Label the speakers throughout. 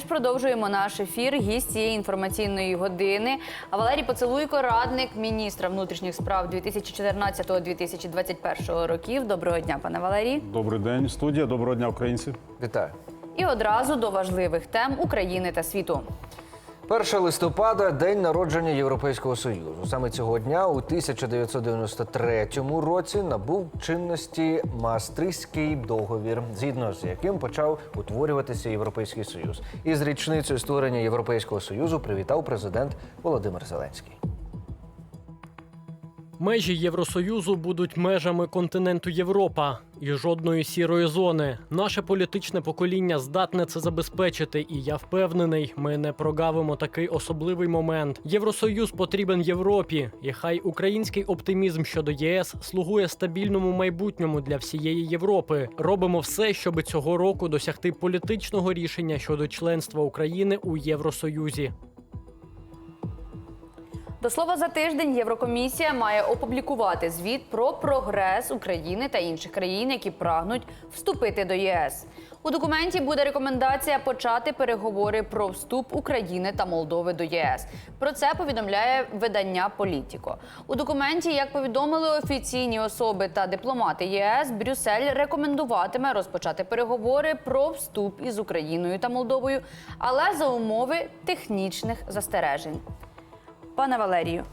Speaker 1: Ж продовжуємо наш ефір. Гість цієї інформаційної години. А Валерій Поцелуйко, радник міністра внутрішніх справ 2014-2021 років. Доброго дня, пане Валерій.
Speaker 2: Добрий день, студія. Доброго дня, українці.
Speaker 3: Вітаю.
Speaker 1: І одразу до важливих тем України та світу.
Speaker 3: 1 листопада день народження Європейського Союзу. Саме цього дня, у 1993 році, набув чинності Маастрихтський договір, згідно з яким почав утворюватися Європейський Союз. І з річницею створення Європейського Союзу привітав президент Володимир Зеленський.
Speaker 4: Межі Євросоюзу будуть межами континенту Європа і жодної сірої зони. Наше політичне покоління здатне це забезпечити, і я впевнений, ми не прогавимо такий особливий момент. Євросоюз потрібен Європі, і хай український оптимізм щодо єС слугує стабільному майбутньому для всієї Європи. Робимо все, щоб цього року досягти політичного рішення щодо членства України у Євросоюзі.
Speaker 1: До слова, за тиждень Єврокомісія має опублікувати звіт про прогрес України та інших країн, які прагнуть вступити до ЄС. У документі буде рекомендація почати переговори про вступ України та Молдови до ЄС. Про це повідомляє видання Політіко. У документі, як повідомили офіційні особи та дипломати ЄС, Брюссель рекомендуватиме розпочати переговори про вступ із Україною та Молдовою, але за умови технічних застережень. Пане Валерію,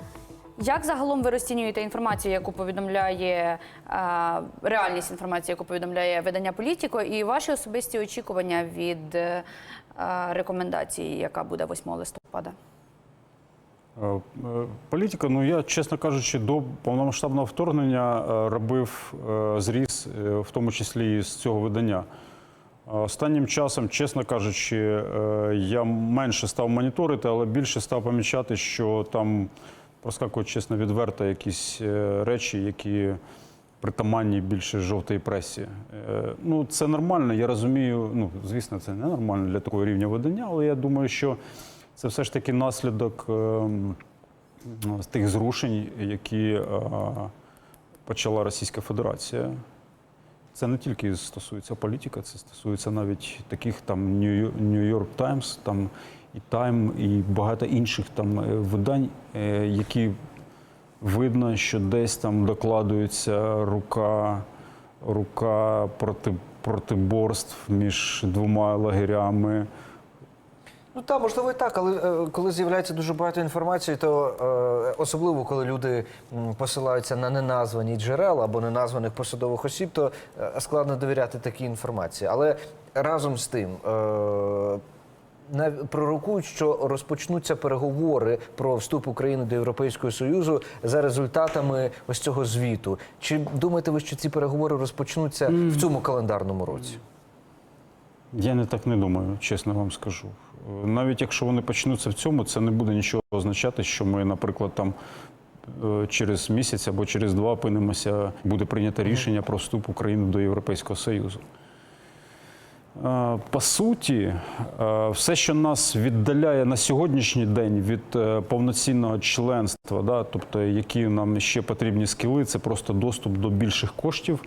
Speaker 1: як загалом ви розцінюєте інформацію, яку повідомляє е, реальність інформації, яку повідомляє видання Політіко, і ваші особисті очікування від е, рекомендації, яка буде 8 листопада?
Speaker 2: Е, Політика, ну я, чесно кажучи, до повномасштабного вторгнення робив зріз, в тому числі з цього видання. Останнім часом, чесно кажучи, е, я менше став моніторити, але більше став помічати, що там проскакують, чесно, відверто якісь е, речі, які притаманні більше жовтої пресі. Е, Ну, це нормально, я розумію. Ну, звісно, це не нормально для такого рівня видання, але я думаю, що це все ж таки наслідок ем, тих зрушень, які почала Російська Федерація. Це не тільки стосується політики, це стосується навіть таких там New York Times, там і Time, і багато інших там е, видань, е, які видно, що десь там докладується рука, рука проти, протиборств між двома лагерями.
Speaker 3: Ну так, можливо, і так, але е, коли з'являється дуже багато інформації, то е, особливо коли люди м, посилаються на неназвані джерела або неназваних посадових осіб, то е, складно довіряти такій інформації. Але разом з тим. Е, нав- Пророкують, що розпочнуться переговори про вступ України до Європейського Союзу за результатами ось цього звіту. Чи думаєте ви, що ці переговори розпочнуться в цьому календарному році?
Speaker 2: Я не так не думаю, чесно вам скажу. Навіть якщо вони почнуться в цьому, це не буде нічого означати, що ми, наприклад, там е, через місяць або через два опинимося, буде прийнято рішення про вступ України до Європейського Союзу. Е, По суті, е, все, що нас віддаляє на сьогоднішній день від е, повноцінного членства, да, тобто які нам ще потрібні скіли, це просто доступ до більших коштів,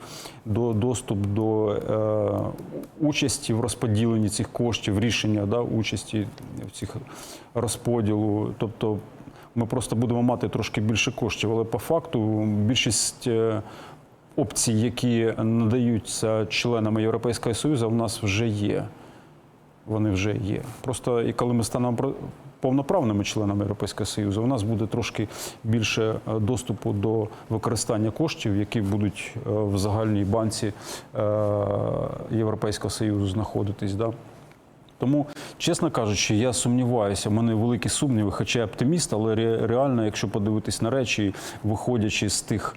Speaker 2: до доступ до е, участі в розподіленні цих коштів, рішення да, участі в цих розподілу. Тобто ми просто будемо мати трошки більше коштів, але по факту більшість. Опцій, які надаються членами Європейського Союзу, в нас вже є. Вони вже є. Просто і коли ми станемо повноправними членами Європейського Союзу, у нас буде трошки більше е, доступу до використання коштів, які будуть е, в загальній банці е, Європейського Союзу знаходитись. Да? Тому, чесно кажучи, я сумніваюся. У мене великі сумніви, хоча я оптиміст, але реально, якщо подивитись на речі, виходячи з тих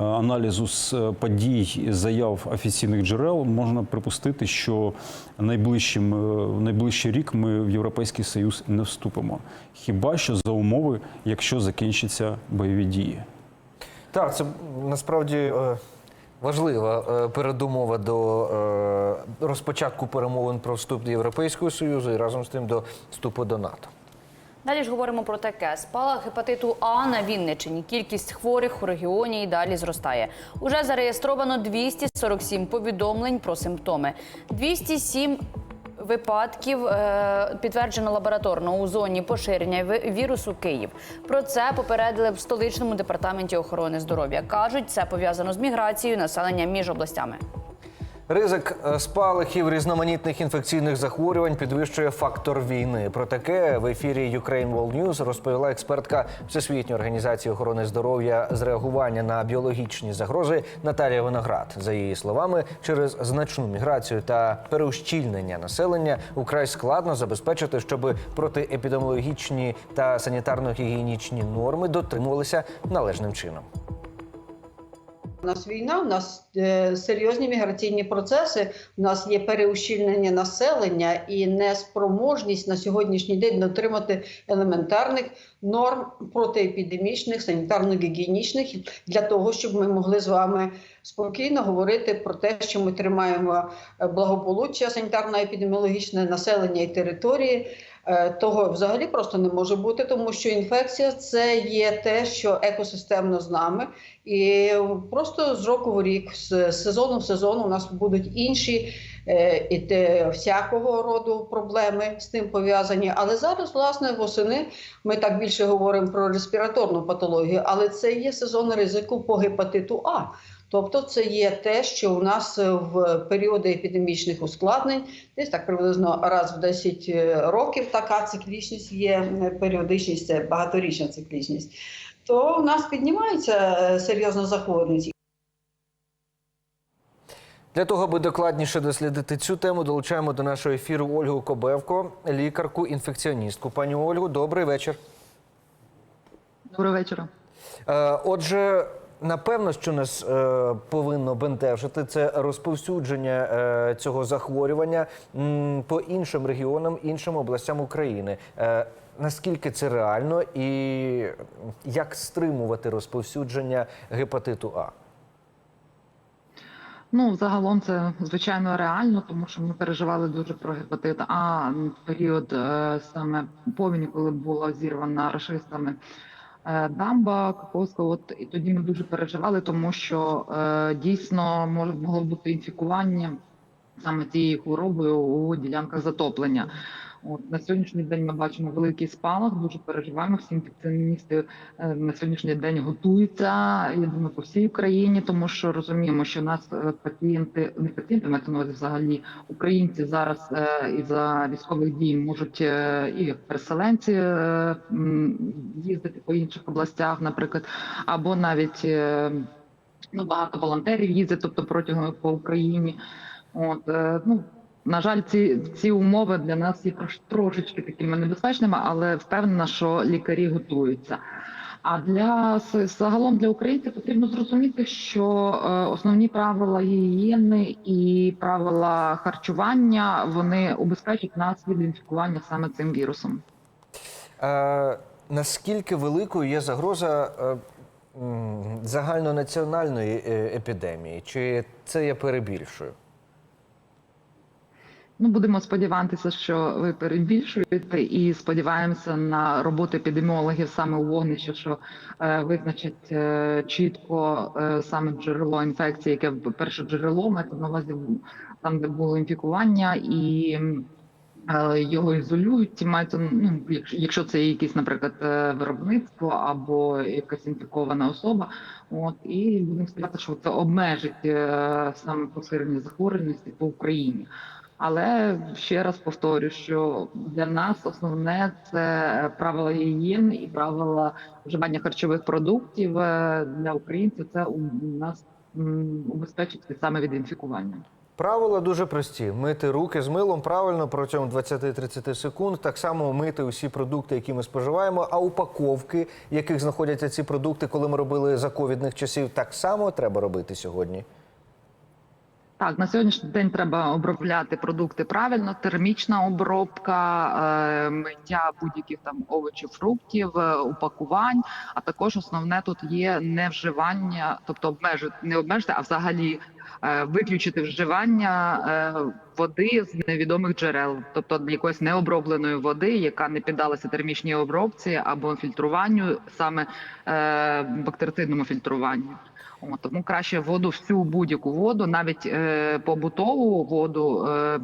Speaker 2: аналізу з е, подій, заяв офіційних джерел, можна припустити, що найближчим, е, найближчий рік ми в Європейський Союз не вступимо. Хіба що за умови, якщо закінчаться бойові дії.
Speaker 3: Так, це насправді е, важлива передумова до розпочатку перемовин про вступ до Європейського Союзу і разом з тим до вступу до НАТО.
Speaker 1: Далі ж говоримо про таке: спалах гепатиту А на Вінниччині. Кількість хворих у регіоні і далі зростає. Уже зареєстровано 247 повідомлень про симптоми. 207 випадків е, підтверджено лабораторно у зоні поширення вірусу Київ. Про це попередили в столичному департаменті охорони здоров'я. кажуть, це пов'язано з міграцією населення між областями.
Speaker 3: Ризик е, спалахів різноманітних інфекційних захворювань підвищує фактор війни. Про таке в ефірі Ukraine World News розповіла експертка Всесвітньої організації охорони здоров'я з реагування на біологічні загрози Наталія Виноград. За її словами, через значну міграцію та переущільнення населення украй складно забезпечити, щоб протиепідеміологічні та санітарно-гігієнічні норми дотримувалися належним чином.
Speaker 5: У нас війна, у нас е, серйозні міграційні процеси, у нас є переущільнення населення і неспроможність на сьогоднішній день дотримати елементарних норм протиепідемічних, санітарно-гігієнічних для того, щоб ми могли з вами спокійно говорити про те, що ми тримаємо е, благополуччя санітарно-епідеміологічне населення і території. Е, Того взагалі просто не може бути, тому що інфекція це є те, що екосистемно з нами, і просто з року в рік, з сезону в сезон у нас будуть інші е, і те, всякого роду проблеми з тим пов'язані. Але зараз, власне, восени ми так більше говоримо про респіраторну патологію, але це є сезон ризику по гепатиту А. Тобто це є те, що у нас в періоди епідемічних ускладнень, десь так приблизно раз в 10 років така циклічність є, е, періодичність, це багаторічна циклічність, то у нас піднімається е, серйозна захворюваність.
Speaker 3: Для того, аби докладніше дослідити цю тему, долучаємо до нашого ефіру Ольгу Кобевко, лікарку, інфекціоністку. Пані Ольгу, добрий вечір.
Speaker 6: Доброго вечора.
Speaker 3: Е, Отже, напевно, що нас е, повинно бентежити, це розповсюдження е, цього захворювання м, по іншим регіонам, іншим областям України. Е, Наскільки це реально і як стримувати розповсюдження гепатиту А?
Speaker 6: Ну, загалом це звичайно реально, тому що ми переживали дуже про гепатит А в період е, саме повені, коли була зірвана рашистами дамба Каховська. От і тоді ми дуже переживали, тому що е, дійсно може могло бути інфікування саме цією хворобою у ділянках затоплення. От на сьогоднішній день ми бачимо великий спалах. Дуже переживаємо. Всі інфекціоністи е, на сьогоднішній день готуються. Я думаю, по всій Україні, тому що розуміємо, що у нас е, пацієнти не пацієнти, на увазі взагалі українці зараз е, із за військових дій можуть і переселенці їздити по інших областях, наприклад, або навіть ну багато волонтерів їздять, тобто протягом по Україні. От ну на жаль, ці, ці умови для нас є трошечки такими небезпечними, але впевнена, що лікарі готуються. А для загалом для українців потрібно зрозуміти, що е, основні правила гігієни і правила харчування вони убезпечать нас від інфікування саме цим вірусом.
Speaker 3: Е, наскільки великою є загроза е, загальнонаціональної е, епідемії? Чи це я перебільшую?
Speaker 6: Ну, будемо сподіватися, що ви перебільшуєте, і сподіваємося на роботу епідеміологів саме у вогнищі, що е, визначать е, чітко е, саме джерело інфекції, яке перше джерело мається на увазі там, де було інфікування, і е, його ізолюють. І мається, ну, якщо, це якесь, наприклад, е, виробництво або якась інфікована особа. От і будемо сподіватися, що це обмежить е, саме поширення захворюваності по Україні. Але ще раз повторю, що для нас основне це правила гігієни і правила вживання харчових продуктів Е, для українців. Це у нас убезпечить саме від інфікування.
Speaker 3: Правила дуже прості: мити руки з милом правильно протягом 20-30 секунд. Так само мити усі продукти, які ми споживаємо. А упаковки, в яких знаходяться ці продукти, коли ми робили за ковідних часів, так само треба робити сьогодні.
Speaker 6: Так, на сьогоднішній день треба обробляти продукти правильно, термічна обробка, е, миття будь-яких там овочів, фруктів, е, упакувань. А також основне тут є невживання, тобто обмежити не обмежити, а взагалі е, виключити вживання води з невідомих джерел, тобто якоїсь необробленої води, яка не піддалася термічній обробці або фільтруванню, саме бактерицидному фільтруванню. О, тому краще воду, всю будь-яку воду, навіть е, побутову воду, е,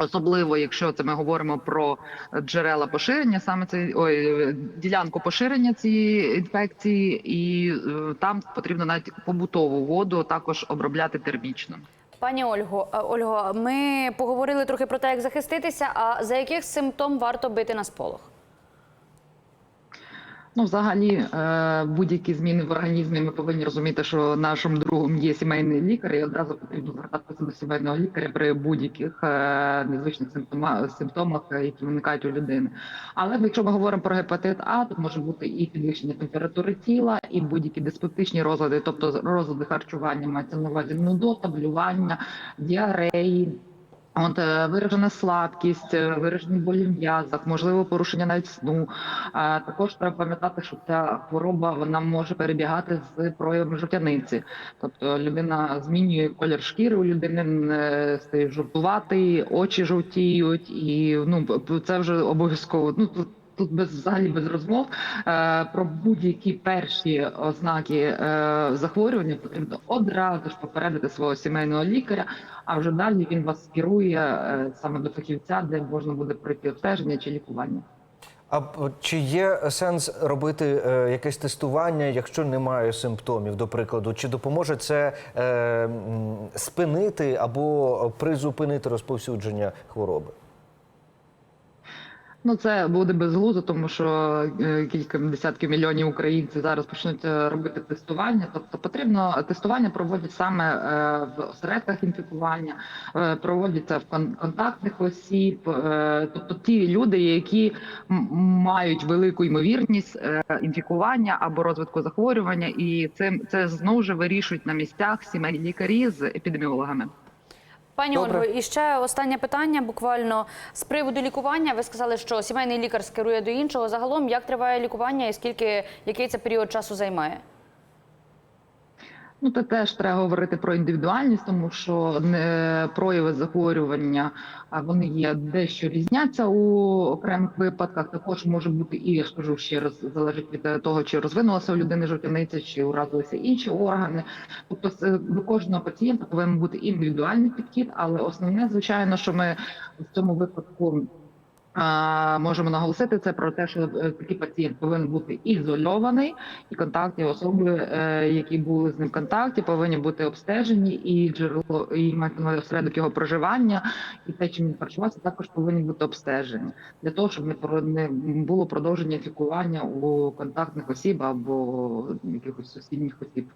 Speaker 6: Особливо, якщо це ми говоримо про джерела поширення, саме це ой, ділянку поширення цієї інфекції, і е, там потрібно навіть побутову воду також обробляти термічно.
Speaker 1: Пані Ольго, е, Ольго, ми поговорили трохи про те, як захиститися. А за яких симптом варто бити на сполох?
Speaker 6: Ну, взагалі, е, будь-які зміни в організмі ми повинні розуміти, що нашим другом є сімейний лікар, і одразу потрібно звертатися до сімейного лікаря при будь-яких е, незвичних симптомах, які виникають у людини. Але якщо ми говоримо про гепатит А, то може бути і підвищення температури тіла, і будь-які диспептичні розлади, тобто розлади харчування, мається на увазі нудота, блювання, діареї. От е, виражена слабкість, е, виражені болі в можливо, порушення навіть сну. А також треба пам'ятати, що ця хвороба вона може перебігати з проявом жовтяниці. Тобто людина змінює колір шкіри, у людини е, стає жовтуватий, очі жовтіють, і ну це вже обов'язково. Ну тут. Без взагалі без розмов е, про будь-які перші ознаки е, захворювання потрібно одразу ж попередити свого сімейного лікаря, а вже далі він вас скерує е, саме до фахівця, де можна буде пройти обстеження чи лікування.
Speaker 3: А чи є сенс робити е, якесь тестування, якщо немає симптомів, до прикладу? Чи допоможе це е, спинити або призупинити розповсюдження хвороби?
Speaker 6: Ну це буде безглуздо, тому що е, кілька десятків мільйонів українців зараз почнуть е, робити тестування. Тобто потрібно тестування проводять саме е, в осередках інфікування, проводяться в контактних осіб, тобто ті люди, які мають велику ймовірність інфікування або розвитку захворювання, і це, це знову ж вирішують на місцях сімейні лікарі з епідеміологами.
Speaker 1: Пані
Speaker 3: Добре.
Speaker 1: Ольго, і ще останнє питання. Буквально з приводу лікування. Ви сказали, що сімейний лікар скерує до іншого. Загалом, як триває лікування і скільки який це період часу займає?
Speaker 6: Ну, це теж треба говорити про індивідуальність, тому що не прояви захворювання а вони є дещо різняться у окремих випадках. Також може бути і я ж ще раз, залежить від е, того, чи розвинулася у людини жовтяниця, чи уразилися інші органи. Тобто, до кожного пацієнта повинен бути індивідуальний підхід, але основне, звичайно, що ми в цьому випадку. Можемо наголосити це про те, що е, такий пацієнт повинен бути ізольований, і контактні особи, е, які були з ним в контакті, повинні бути обстежені, і джерело і осередок його проживання, і те, чим він харчувався, також повинні бути обстежені для того, щоб не було продовження інфікування у контактних осіб або якихось сусідніх осіб.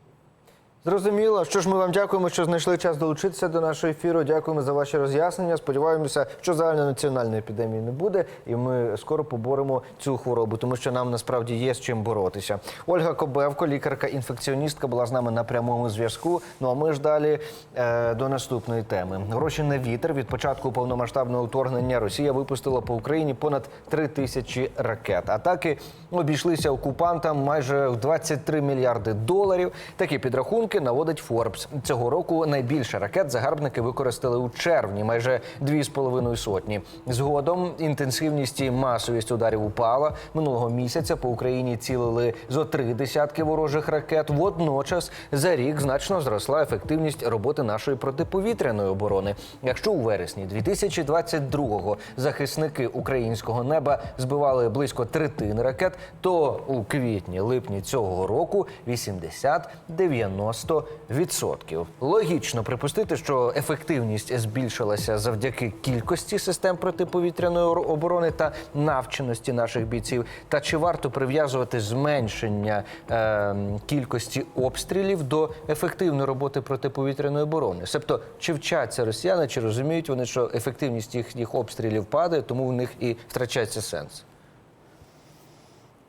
Speaker 3: Зрозуміло. Що ж, ми вам дякуємо, що знайшли час долучитися до нашого ефіру. Дякуємо за ваші роз'яснення. Сподіваємося, що загальнонаціональної епідемії не буде, і ми скоро поборемо цю хворобу, тому що нам насправді є з чим боротися. Ольга Кобевко, лікарка-інфекціоністка, була з нами на прямому зв'язку. Ну а ми ж далі е, до наступної теми. Гроші на вітер від початку повномасштабного вторгнення Росія випустила по Україні понад три тисячі ракет. Атаки обійшлися окупантам майже в 23 мільярди доларів. Такі підрахунки наводить Форбс. Цього року найбільше ракет загарбники використали у червні, майже 2,5 сотні. Згодом інтенсивність і масовість ударів упала. Минулого місяця по Україні цілили зо три десятки ворожих ракет. Водночас за рік значно зросла ефективність роботи нашої протиповітряної оборони. Якщо у вересні 2022-го захисники українського неба збивали близько третини ракет, то у квітні-липні цього року 80-90 відсотків. Логічно припустити, що ефективність збільшилася завдяки кількості систем протиповітряної оборони та навченості наших бійців. Та чи варто прив'язувати зменшення е, кількості обстрілів до ефективної роботи протиповітряної оборони? Себто, чи вчаться росіяни, чи розуміють вони, що ефективність їхніх обстрілів падає, тому в них і втрачається сенс?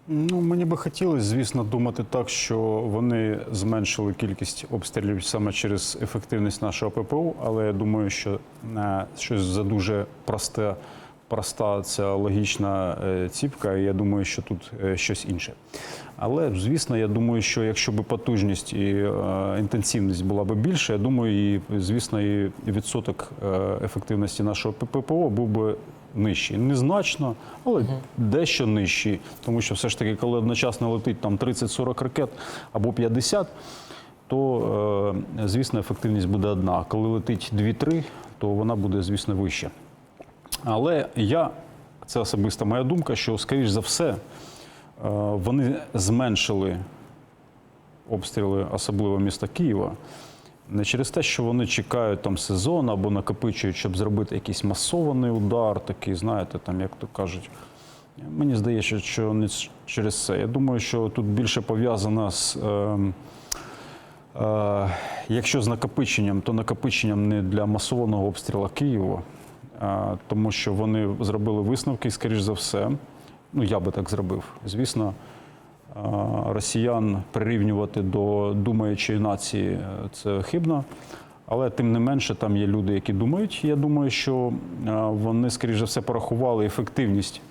Speaker 2: Ну, мені би хотілося, звісно, думати так, що вони зменшили кількість обстрілів саме через ефективність нашого ППО, але я думаю, що е, щось за дуже просте, проста ця логічна е, ціпка, і я думаю, що тут е, щось інше. Але, звісно, я думаю, що якщо б потужність і інтенсивність була б більше, я думаю, і звісно, і відсоток ефективності нашого ППО був би нижчий. Незначно, але дещо нижчий. Тому що все ж таки, коли одночасно летить там 30-40 ракет або 50, то, е, звісно, ефективність буде одна. А коли летить 2-3, то вона буде, звісно, вища. Але я, це особиста моя думка, що, скоріш за все, е, вони зменшили обстріли, особливо міста Києва, не через те, що вони чекають там сезон або накопичують, щоб зробити якийсь масований удар, такий, знаєте, там, як то кажуть. Мені здається, що не через це. Я думаю, що тут більше пов'язано з. ем, Е, Якщо з накопиченням, то накопиченням не для масованого обстрілу Києва, а тому що вони зробили висновки, скоріш за все. Ну, я би так зробив. Звісно, е, росіян прирівнювати до думаючої нації е, це хибно. Але тим не менше, там є люди, які думають. Я думаю, що е, вони, скоріш за все, порахували ефективність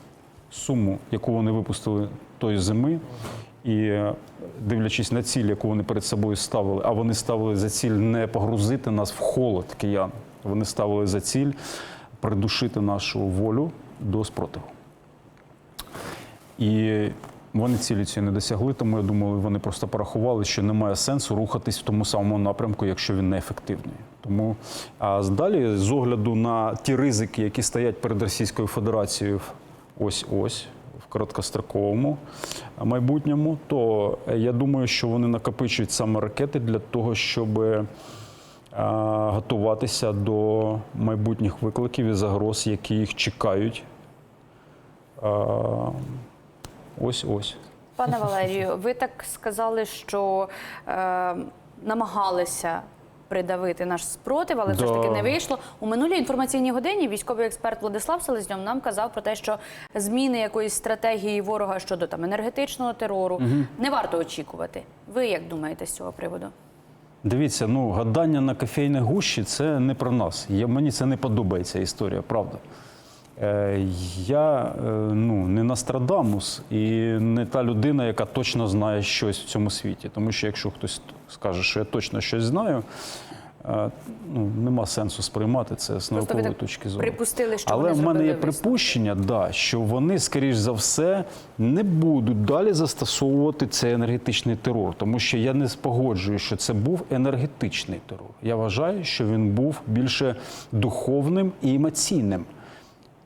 Speaker 2: суму, яку вони випустили тої зими, і е, дивлячись на ціль, яку вони перед собою ставили, а вони ставили за ціль не погрузити нас в холод киян. Вони ставили за ціль придушити нашу волю до спротиву. І вони цілі цієї не досягли, тому я думаю, вони просто порахували, що немає сенсу рухатись в тому самому напрямку, якщо він неефективний. Тому а далі, з огляду на ті ризики, які стоять перед Російською Федерацією ось ось в короткостроковому майбутньому, то е, я думаю, що вони накопичують саме ракети для того, щоб е, готуватися до майбутніх викликів і загроз, які їх чекають. Ось ось.
Speaker 1: Пане Валерію, ви так сказали, що е, намагалися придавити наш спротив, але все ж таки
Speaker 2: Да.
Speaker 1: не вийшло. У минулій інформаційній годині військовий експерт Владислав Селезньов нам казав про те, що зміни якоїсь стратегії ворога щодо там енергетичного терору не варто очікувати. Ви як думаєте з цього приводу?
Speaker 2: Дивіться, ну гадання на кофейній гущі це не про нас. Я, мені це не подобається історія, правда. Е, я е, ну, не Нострадамус і не та людина, яка точно знає щось в цьому світі. Тому що якщо хтось скаже, що я точно щось знаю, е, ну, нема сенсу сприймати це з наукової точки зору.
Speaker 1: припустили, що
Speaker 2: Але в мене є припущення, да, що вони, скоріш за все, не будуть далі застосовувати цей енергетичний терор, тому що я не спогоджую, що це був енергетичний терор. Я вважаю, що він був більше духовним і емоційним.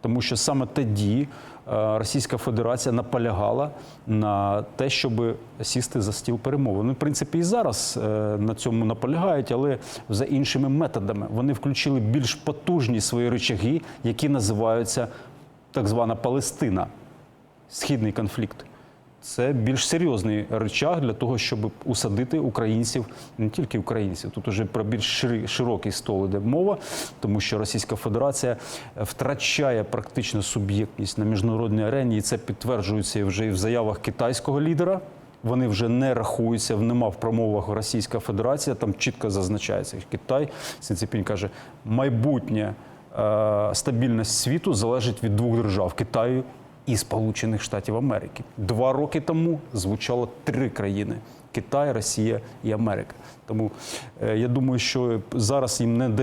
Speaker 2: Тому що саме тоді е, Російська Федерація наполягала на те, щоб сісти за стіл перемовин. Вони, в принципі, і зараз е, на цьому наполягають, але за іншими методами. Вони включили більш потужні свої рычаги, які називаються так звана Палестина, східний конфлікт. Це більш серйозний речах для того, щоб усадити українців, не тільки українців, тут уже про більш широкий стол іде мова, тому що Російська Федерація втрачає практично суб'єктність на міжнародній арені, і це підтверджується вже і в заявах китайського лідера. Вони вже не рахуються, нема в промовах Російська Федерація. Там чітко зазначається Китай. Сінцепінь каже, майбутнє е, стабільність світу залежить від двох держав Китаю і Сполучених Штатів Америки. Два роки тому звучало три країни: Китай, Росія і Америка. Тому е, я думаю, що зараз їм не до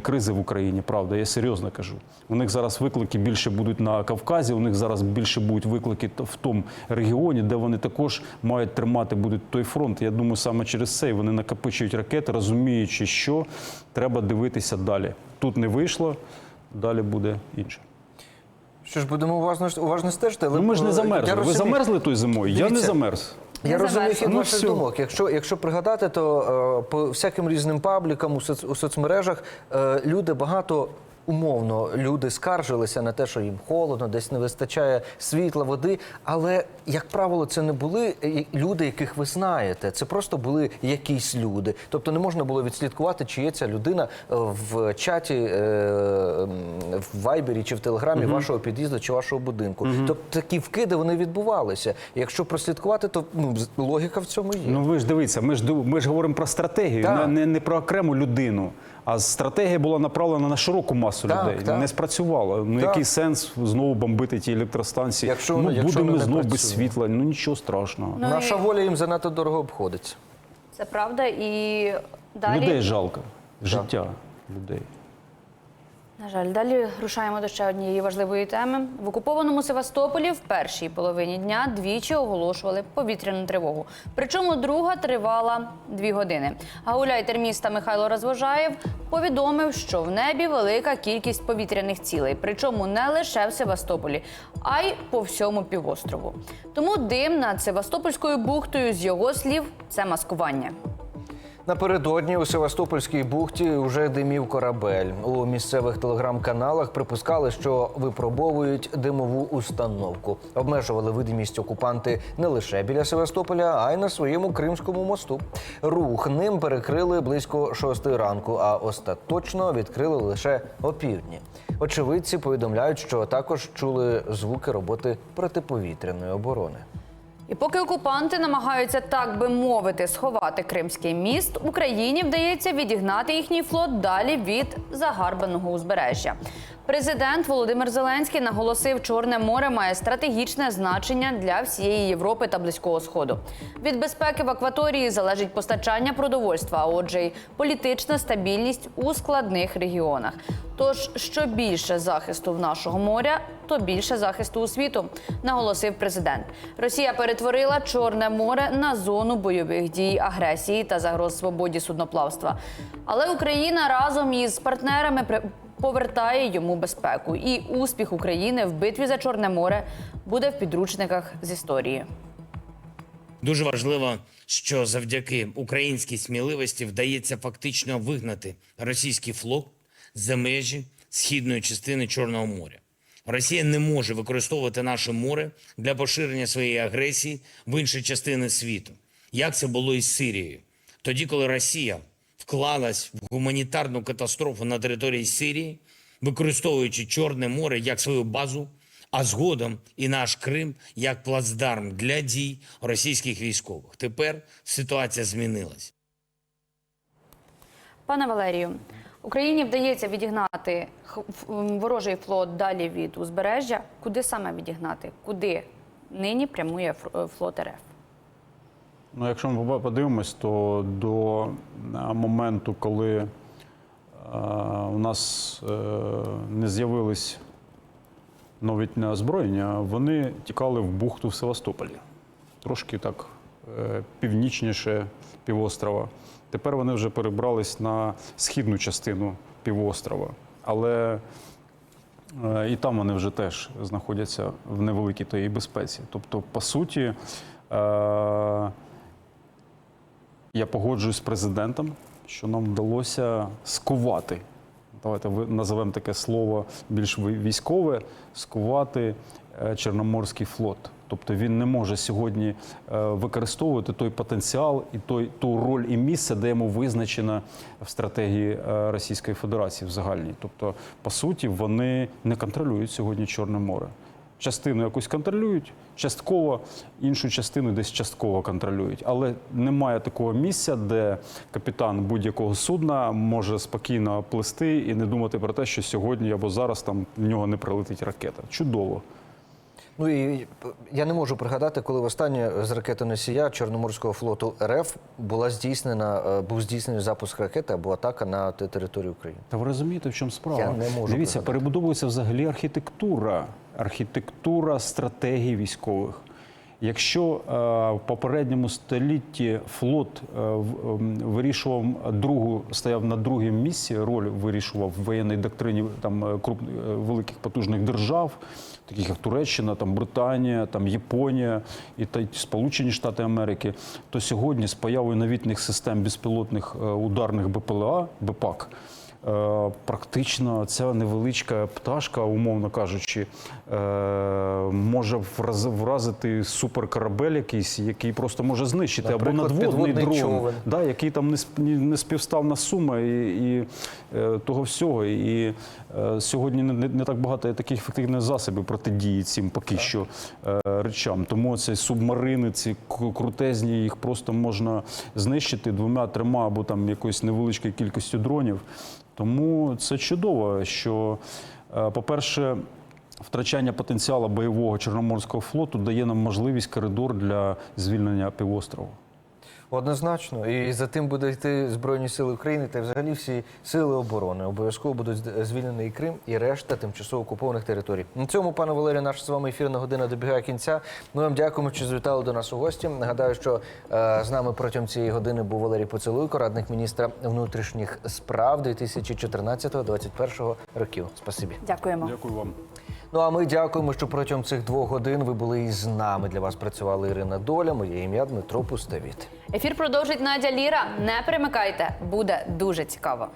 Speaker 2: кризи в Україні, правда, я серйозно кажу. У них зараз виклики більше будуть на Кавказі, у них зараз більше будуть виклики в тому регіоні, де вони також мають тримати будуть той фронт. Я думаю, саме через це вони накопичують ракети, розуміючи, що треба дивитися далі. Тут не вийшло, далі буде інше.
Speaker 3: Що ж, будемо уважно, уважно стежити. Але
Speaker 2: Ну, ми ж не замерзли. Ви
Speaker 3: розумію-
Speaker 2: замерзли тою зимою? Я не
Speaker 3: Дивіться.
Speaker 2: замерз.
Speaker 3: Я
Speaker 1: Не
Speaker 3: розумію
Speaker 1: завершено.
Speaker 3: хід
Speaker 2: Ну,
Speaker 3: ваших
Speaker 2: все.
Speaker 3: думок. Якщо, якщо пригадати, то е, по всяким різним паблікам у, соц, у соцмережах е, люди багато. Умовно, люди скаржилися на те, що їм холодно, десь не вистачає світла, води. Але, як правило, це не були е, люди, яких ви знаєте. Це просто були якісь люди. Тобто не можна було відслідкувати, чи є ця людина е, в чаті е, в Вайбері чи в Телеграмі вашого під'їзду чи вашого будинку. Тобто такі вкиди вони відбувалися. Якщо прослідкувати, то ну, логіка в цьому є.
Speaker 2: Ну ви ж дивіться, ми ж ми ж говоримо про стратегію, не, не про окрему людину. А стратегія була направлена на широку масу
Speaker 3: Так,
Speaker 2: людей.
Speaker 3: так.
Speaker 2: Не спрацювала. Ну
Speaker 3: Так.
Speaker 2: який сенс знову бомбити ті електростанції?
Speaker 3: Якщо
Speaker 2: ну
Speaker 3: якщо
Speaker 2: будемо знову без світла. Ну нічого страшного.
Speaker 1: Ну,
Speaker 3: Наша
Speaker 1: і
Speaker 3: воля їм занадто дорого обходиться.
Speaker 1: Це правда. І далі
Speaker 2: Людей жалко, життя людей.
Speaker 1: На жаль, далі рушаємо до ще однієї важливої теми. В окупованому Севастополі в першій половині дня двічі оголошували повітряну тривогу. Причому друга тривала дві години. Гауляйтер міста Михайло Розвожаєв повідомив, що в небі велика кількість повітряних цілей, причому не лише в Севастополі, а й по всьому півострову. Тому дим над Севастопольською бухтою, з його слів, це маскування.
Speaker 3: Напередодні у Севастопольській бухті вже димів корабель. У місцевих телеграм-каналах припускали, що випробовують димову установку. Обмежували видимість окупанти не лише біля Севастополя, а й на своєму Кримському мосту. Рух ним перекрили близько шостої ранку, а остаточно відкрили лише опівдні. Очевидці повідомляють, що також чули звуки роботи протиповітряної оборони.
Speaker 1: І поки окупанти намагаються, так би мовити, сховати Кримський міст, Україні вдається відігнати їхній флот далі від загарбаного узбережжя. Президент Володимир Зеленський наголосив, Чорне море має стратегічне значення для всієї Європи та Близького Сходу. Від безпеки в акваторії залежить постачання продовольства, а отже, й політична стабільність у складних регіонах. Тож, що більше захисту в нашого моря, то більше захисту у світу, наголосив президент. Росія перетворила Чорне море на зону бойових дій, агресії та загроз свободі судноплавства. Але Україна разом із партнерами повертає йому безпеку. І успіх України в битві за Чорне море буде в підручниках з історії.
Speaker 7: Дуже важливо, що завдяки українській сміливості вдається фактично вигнати російський флот за межі східної частини Чорного моря. Росія не може використовувати наше море для поширення своєї агресії в інші частини світу, як це було із Сирією. Тоді, коли Росія вклалась в гуманітарну катастрофу на території Сирії, використовуючи Чорне море як свою базу, а згодом і наш Крим як плацдарм для дій російських військових. Тепер ситуація змінилась.
Speaker 1: Пане Валерію, Україні вдається відігнати ворожий флот далі від узбережжя. Куди саме відігнати? Куди нині прямує е, флот РФ?
Speaker 2: Ну, якщо ми подивимось, то до моменту, коли е, у нас е, не з'явились новітне озброєння, вони тікали в бухту в Севастополі. Трошки так е, північніше півострова. Тепер вони вже перебрались на східну частину півострова. Але Е, І там вони вже теж знаходяться в невеликій тої безпеці. Тобто, по суті, е, я погоджуюсь з президентом, що нам вдалося скувати. Давайте називемо таке слово більш військове скувати е, Чорноморський флот. Тобто він не може сьогодні е, використовувати той потенціал і той ту роль і місце, де йому визначено в стратегії е, Російської Федерації в загальній. Тобто, по суті, вони не контролюють сьогодні Чорне море. Частину якусь контролюють, частково, іншу частину десь частково контролюють. Але немає такого місця, де капітан будь-якого судна може спокійно плисти і не думати про те, що сьогодні або зараз там в нього не прилетить ракета. Чудово.
Speaker 3: Ну і я не можу пригадати, коли востаннє з ракетоносія Чорноморського флоту РФ була здійснена, е, був здійснений запуск ракети або атака на територію України.
Speaker 2: Та ви розумієте, в чому справа?
Speaker 3: Я не можу
Speaker 2: Дивіться,
Speaker 3: пригадати.
Speaker 2: перебудовується взагалі архітектура, архітектура стратегій військових. Якщо е, в попередньому столітті флот е, ем, вирішував другу, стояв на другому місці, роль вирішував в воєнній доктрині там е, круп, великих потужних держав, таких як Туреччина, там Британія, там Японія і та Сполучені Штати Америки, то сьогодні з появою новітніх систем безпілотних ударних БПЛА, БПАК, Практично ця невеличка пташка, умовно кажучи, е, може враз- вразити суперкорабель якийсь, який просто може знищити, або
Speaker 3: Наприклад,
Speaker 2: надводний дрон,
Speaker 3: човен.
Speaker 2: да, який там не, співставна сума і, і е, того всього. І е, сьогодні не, не так багато таких ефективних засобів протидії цим поки що е, речам. Тому ці субмарини, ці крутезні, їх просто можна знищити двома, трьома або там якоюсь невеличкою кількістю дронів. Тому це чудово, що, е, по-перше, втрачання потенціалу бойового Чорноморського флоту дає нам можливість коридор для звільнення півострову.
Speaker 3: Однозначно, і за тим буде йти Збройні Сили України та й взагалі всі сили оборони. Обов'язково будуть звільнений і Крим і решта тимчасово окупованих територій. На цьому, пане Валерію, наша з вами ефірна година добігає кінця. Ми вам дякуємо, що завітали до нас у гості. Нагадаю, що е, з нами протягом цієї години був Валерій Поцелуйко, радник міністра внутрішніх справ 2014-2021 років. Спасибі.
Speaker 1: Дякуємо.
Speaker 2: Дякую вам.
Speaker 3: Ну а ми дякуємо, що протягом цих двох годин ви були із нами. Для вас працювала Ірина Доля. Моє ім'я Дмитро Пустовіт.
Speaker 1: Ефір продовжить Надя Ліра. Не перемикайте, буде дуже цікаво.